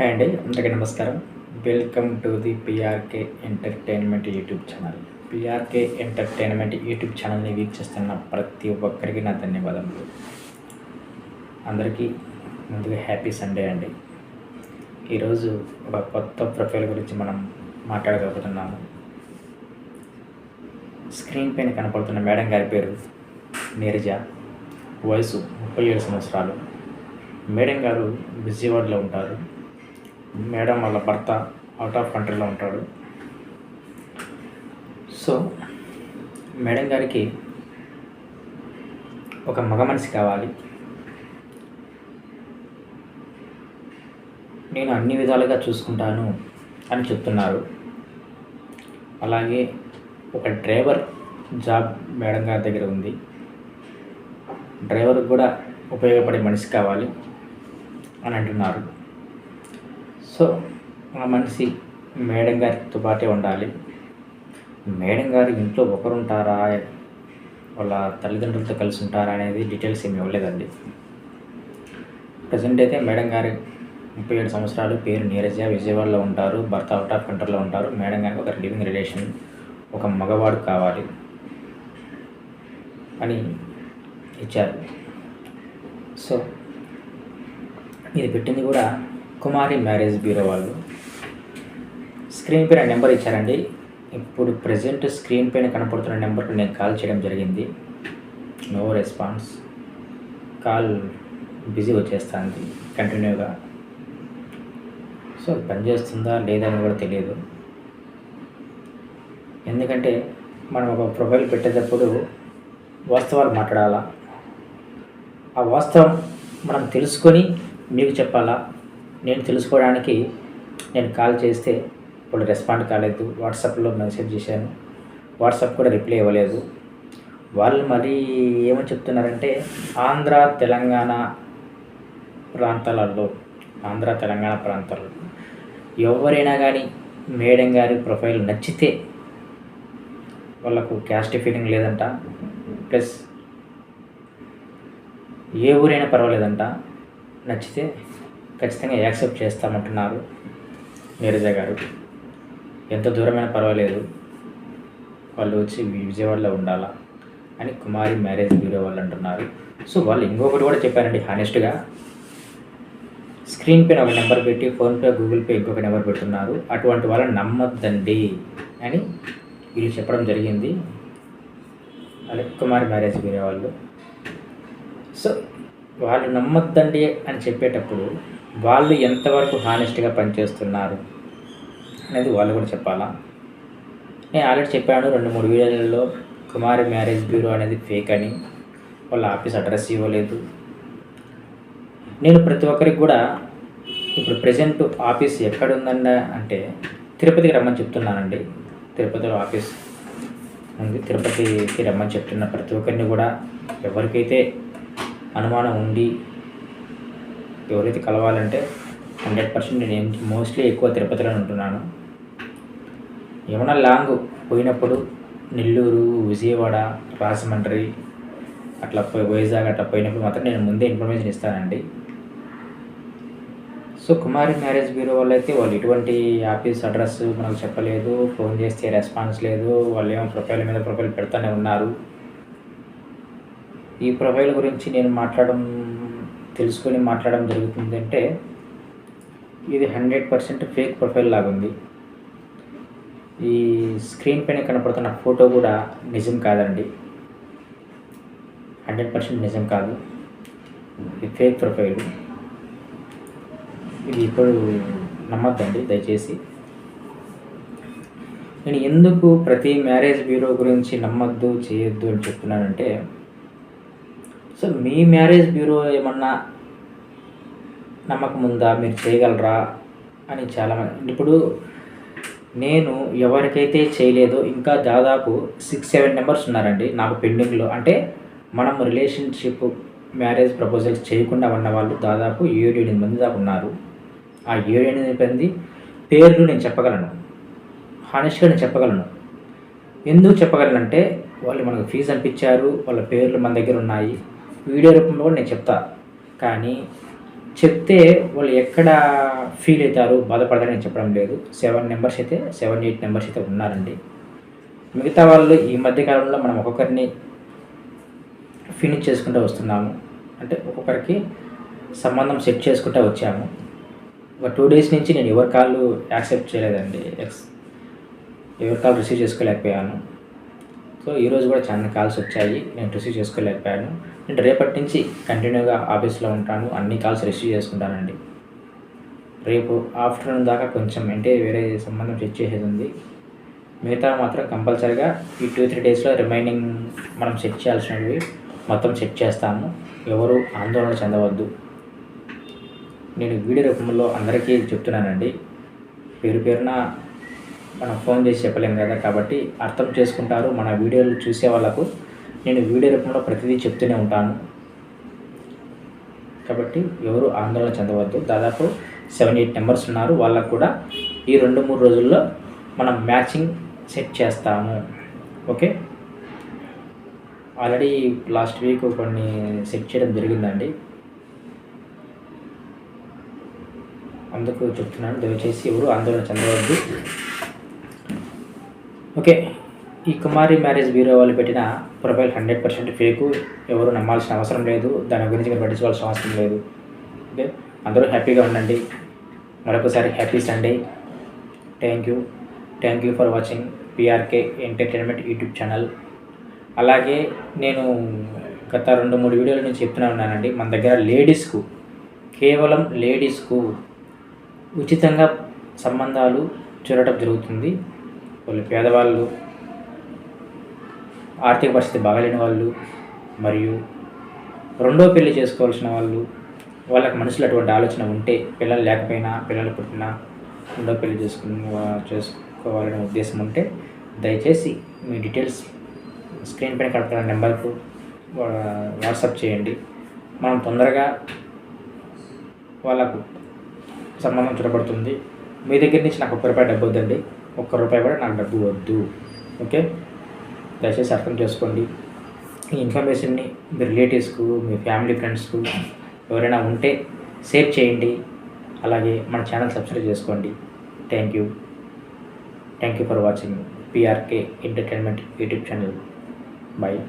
Hi అండి అందరికీ నమస్కారం. Welcome to the P R K entertainment YouTube channel P R K entertainment YouTube ఛానల్ని వీక్షిస్తున్న ప్రతి ఒక్కరికి నా ధన్యవాదములు. అందరికీ ముందుగా హ్యాపీ సండే అండి. ఈరోజు ఒక కొత్త ప్రొఫైల్ గురించి మనం మాట్లాడగలుగుతున్నాము. స్క్రీన్ పైన కనపడుతున్న మేడం గారి పేరు నీరజ. వయసు ముప్పై ఏడు సంవత్సరాలు. మేడం గారు విజయవాడలో ఉంటారు. మేడం వాళ్ళ భర్త అవుట్ ఆఫ్ కంట్రీలో ఉంటాడు. సో మేడం గారికి ఒక మగ మనిషి కావాలి. నేను అన్ని విధాలుగా చూసుకుంటాను అని చెప్తున్నారు. అలాగే ఒక డ్రైవర్ జాబ్ మేడం గారి దగ్గర ఉంది. డ్రైవర్కి కూడా ఉపయోగపడే మనిషి కావాలి అని అంటున్నారు. సో ఆ మనిషి మేడం గారితో పాటే ఉండాలి. మేడం గారు ఇంట్లో ఒకరు ఉంటారా వాళ్ళ తల్లిదండ్రులతో కలిసి ఉంటారా అనేది డీటెయిల్స్ ఏమి ఇవ్వలేదండి. ప్రజెంట్ అయితే మేడం గారి ముప్పై ఏడు సంవత్సరాలు పేరు నీరజ విజయవాడలో ఉంటారు భర్త అవుట్ ఆఫ్ కంట్రీలో ఉంటారు. మేడం గారికి ఒక లివింగ్ రిలేషన్ ఒక మగవాడు కావాలి అని ఇచ్చారు. సో ఇది పెట్టింది కూడా కుమారి మ్యారేజ్ బ్యూరో వాళ్ళు. స్క్రీన్ పైన నెంబర్ ఇచ్చారండి. ఇప్పుడు ప్రజెంట్ స్క్రీన్ పైన కనపడుతున్న నెంబర్కి నేను కాల్ చేయడం జరిగింది. No response. కాల్ బిజీ వచ్చేస్తుంది కంటిన్యూగా. సో పనిచేస్తుందా లేదా అని కూడా తెలియదు. ఎందుకంటే మనం ఒక ప్రొఫైల్ పెట్టేటప్పుడు వాస్తవాలు మాట్లాడాలా? ఆ వాస్తవం మనం తెలుసుకొని మీకు చెప్పాలా? నేను తెలుసుకోవడానికి నేను కాల్ చేస్తే ఇప్పుడు రెస్పాండ్ కాలేదు. వాట్సాప్లో మెసేజ్ చేశాను. వాట్సాప్ కూడా రిప్లై ఇవ్వలేదు. వాళ్ళు మరీ ఏమని చెప్తున్నారంటే ఆంధ్ర తెలంగాణ ప్రాంతాలలో ఆంధ్ర తెలంగాణ ప్రాంతాలలో ఎవరైనా కానీ మేడం గారి ప్రొఫైల్ నచ్చితే వాళ్ళకు క్యాస్ట్ ఫీలింగ్ లేదంట. ప్లస్ ఏ ఊరైనా పర్వాలేదంట. నచ్చితే ఖచ్చితంగా యాక్సెప్ట్ చేస్తామంటున్నారు నీరజ గారు. ఎంత దూరమైనా పర్వాలేదు. వాళ్ళు వచ్చి విజయవాడలో ఉండాలా అని కుమారి మ్యారేజ్ బ్యూరో వాళ్ళు అంటున్నారు. సో వాళ్ళు ఇంకొకటి కూడా చెప్పారండి హానెస్ట్గా స్క్రీన్ పైన ఒక నెంబర్ పెట్టి ఫోన్పే గూగుల్ పే ఇంకొక నెంబర్ పెట్టున్నారు అటువంటి వాళ్ళని నమ్మొద్దండి అని వీళ్ళు చెప్పడం జరిగింది. అదే కుమారి మ్యారేజ్ బ్యూరో వాళ్ళు. సో వాళ్ళు నమ్మొద్దండి అని చెప్పేటప్పుడు వాళ్ళు ఎంతవరకు హానెస్ట్గా పనిచేస్తున్నారు అనేది వాళ్ళు కూడా చెప్పాలా? నేను ఆల్రెడీ చెప్పాను రెండు మూడు వీడియోలలో కుమారి మ్యారేజ్ బ్యూరో అనేది ఫేక్ అని. వాళ్ళ ఆఫీస్ అడ్రస్ ఇవ్వలేదు. నేను ప్రతి ఒక్కరికి కూడా ఇప్పుడు ప్రజెంట్ ఆఫీస్ ఎక్కడుందండ అంటే తిరుపతికి రమ్మని చెప్తున్నానండి. తిరుపతిలో ఆఫీస్ ఉంది. తిరుపతికి రమ్మని చెప్తున్న ప్రతి ఒక్కరిని కూడా ఎవరికైతే అనుమానం ఉండి ఎవరైతే కలవాలంటే హండ్రెడ్ పర్సెంట్ నేను మోస్ట్లీ ఎక్కువ తిరుపతిలో ఉంటున్నాను. ఏమైనా లాంగ్ పోయినప్పుడు నెల్లూరు విజయవాడ రాజమండ్రి అట్లా పోయి వైజాగ్ అట్లా పోయినప్పుడు మాత్రం నేను ముందే ఇన్ఫర్మేషన్ ఇస్తానండి. సో కుమారి మ్యారేజ్ బ్యూరో వాళ్ళు అయితే వాళ్ళు ఎటువంటి ఆఫీస్ అడ్రస్ మనకు చెప్పలేదు ఫోన్ చేస్తే రెస్పాన్స్ లేదు వాళ్ళు ఏమో ప్రొఫైల్ మీద ప్రొఫైల్ పెడతానే ఉన్నారు. ఈ ప్రొఫైల్ గురించి నేను మాట్లాడడం తెలుసుకొని మాట్లాడడం జరుగుతుంది అంటే ఇది హండ్రెడ్ పర్సెంట్ ఫేక్ ప్రొఫైల్ లాగా ఉంది ఈ స్క్రీన్ పైన కనపడుతున్న ఫోటో కూడా నిజం కాదండి. హండ్రెడ్ పర్సెంట్ నిజం కాదు. ఇది ఫేక్ ప్రొఫైల్. ఇది ఇప్పుడు నమ్మద్దండి దయచేసి. నేను ఎందుకు ప్రతి మ్యారేజ్ బ్యూరో గురించి నమ్మద్దు చేయొద్దు అని చెప్తున్నానంటే సో మీ మ్యారేజ్ బ్యూరో ఏమన్నా నమ్మకం ఉందా? మీరు చేయగలరా? అని చాలామంది ఇప్పుడు నేను ఎవరికైతే చేయలేదో ఇంకా దాదాపు సిక్స్ సెవెన్ నెంబర్స్ ఉన్నారండి నాకు పెండింగ్లో అంటే మనం రిలేషన్షిప్ మ్యారేజ్ ప్రపోజల్స్ చేయకుండా ఉన్న వాళ్ళు దాదాపు ఏడు ఎనిమిది మంది దాకా ఉన్నారు. ఆ ఏడు ఎనిమిది మంది పేర్లు నేను చెప్పగలను. హానెస్ట్గా నేను చెప్పగలను. ఎందుకు చెప్పగలను అంటే వాళ్ళు మనకు ఫీజు అనిపించారు వాళ్ళ పేర్లు మన దగ్గర ఉన్నాయి. వీడియో రూపంలో కూడా నేను చెప్తా. కానీ చెప్తే వాళ్ళు ఎక్కడ ఫీల్ అవుతారు బాధపడతారని నేను చెప్పడం లేదు. సెవెన్ నెంబర్స్ అయితే సెవెన్ ఎయిట్ నెంబర్స్ అయితే ఉన్నారండి. మిగతా వాళ్ళు ఈ మధ్య కాలంలో మనం ఒక్కొక్కరిని ఫినిష్ చేసుకుంటూ వస్తున్నాము. అంటే ఒక్కొక్కరికి సంబంధం సెట్ చేసుకుంటూ వచ్చాము. ఒక టూ డేస్ నుంచి నేను ఎవరి కాళ్ళు యాక్సెప్ట్ చేయలేదండి. ఎక్స్ ఎవరి కాల్ రిసీవ్ చేసుకోలేకపోయాను. సో ఈరోజు కూడా చాలా కాల్స్ వచ్చాయి. నేను రిసీవ్ చేసుకోలేకపోయాను. నేను రేపటి నుంచి కంటిన్యూగా ఆఫీస్లో ఉంటాను. అన్ని కాల్స్ రిసీవ్ చేసుకుంటానండి. రేపు ఆఫ్టర్నూన్ దాకా కొంచెం అంటే వేరే సంబంధం చెక్ చేసేది ఉంది. మిగతా మాత్రం కంపల్సరీగా ఈ టూ త్రీ డేస్లో రిమైనింగ్ మనం చెక్ చేయాల్సినవి మొత్తం చెక్ చేస్తాము. ఎవరు ఆందోళన చెందవద్దు. నేను వీడియో రూపంలో అందరికీ చెప్తున్నానండి. పేరు పేరున మనం ఫోన్ చేసి చెప్పలేం కదా కాబట్టి అర్థం చేసుకుంటారు. మన వీడియోలు చూసే వాళ్ళకు నేను వీడియో రూపంలో ప్రతిదీ చెప్తూనే ఉంటాను. కాబట్టి ఎవరు ఆందోళన చెందవద్దు. దాదాపు సెవెన్ ఎయిట్ నెంబర్స్ ఉన్నారు. వాళ్ళకు కూడా ఈ రెండు మూడు రోజుల్లో మనం మ్యాచింగ్ సెట్ చేస్తాము. ఓకే? ఆల్రెడీ లాస్ట్ వీక్ కొన్ని సెట్ చేయడం జరిగిందండి. అందుకు చెప్తున్నాను. దయచేసి ఎవరు ఆందోళన చెందవద్దు. ఓకే? ఈ కుమారి మ్యారేజ్ బ్యూరో వాళ్ళు పెట్టిన ప్రొఫైల్ హండ్రెడ్ పర్సెంట్ ఫేకు. ఎవరు నమ్మాల్సిన అవసరం లేదు. దాని గురించి మీరు పట్టించుకోవాల్సిన అవసరం లేదు. ఓకే? అందరూ హ్యాపీగా ఉండండి. మరొకసారి happy Sunday. Thank you. Thank you for watching P R K entertainment YouTube channel. అలాగే నేను గత రెండు మూడు వీడియోల నుంచి చెప్తూనే ఉన్నానండి. మన దగ్గర లేడీస్కు కేవలం లేడీస్కు ఉచితంగా సంబంధాలు చూడటం జరుగుతుంది. వాళ్ళు పేదవాళ్ళు ఆర్థిక పరిస్థితి బాగాలేని వాళ్ళు మరియు రెండో పెళ్ళి చేసుకోవాల్సిన వాళ్ళు వాళ్ళకి మనసులో అటువంటి ఆలోచన ఉంటే పిల్లలు లేకపోయినా పిల్లలు పుట్టినా రెండో పెళ్ళి చేసుకుని చేసుకోవాలనే ఉద్దేశం ఉంటే దయచేసి మీ డీటెయిల్స్ స్క్రీన్ పైన కడుపుతున్న నెంబర్కు వాట్సాప్ చేయండి. మనం తొందరగా వాళ్ళకు సంబంధం చూడబడుతుంది. మీ దగ్గర నుంచి నాకు ఒక్క రూపాయి డబ్బు వద్దండి. ఒక్క రూపాయి కూడా నాకు డబ్బు వద్దు. ఓకే? దయచేసి అర్థం చేసుకోండి. ఈ ఇన్ఫర్మేషన్ని మీ రిలేటివ్స్కు మీ ఫ్యామిలీ ఫ్రెండ్స్కు ఎవరైనా ఉంటే షేర్ చేయండి. అలాగే మన ఛానల్ సబ్స్క్రైబ్ చేసుకోండి. Thank you. Thank you for watching. P R K entertainment YouTube channel. Bye